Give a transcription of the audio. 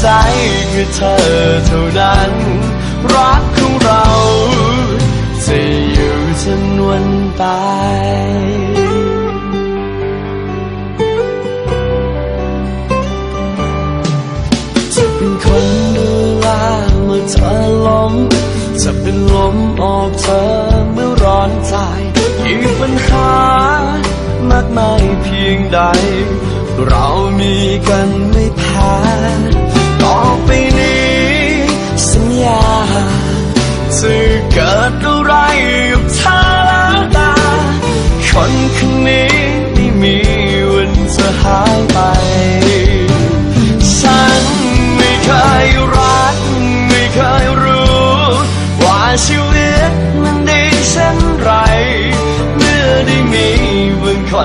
ใจคือเธอเท่านั้น รักของเราจะอยู่จนวันตายจะเป็นคนดูแลเมื่อเธอล้มจะเป็นลมออกเธอเมื่อร้อนใจยิ่งปัญหามากมายเพียงใด เรามีกันไม่พ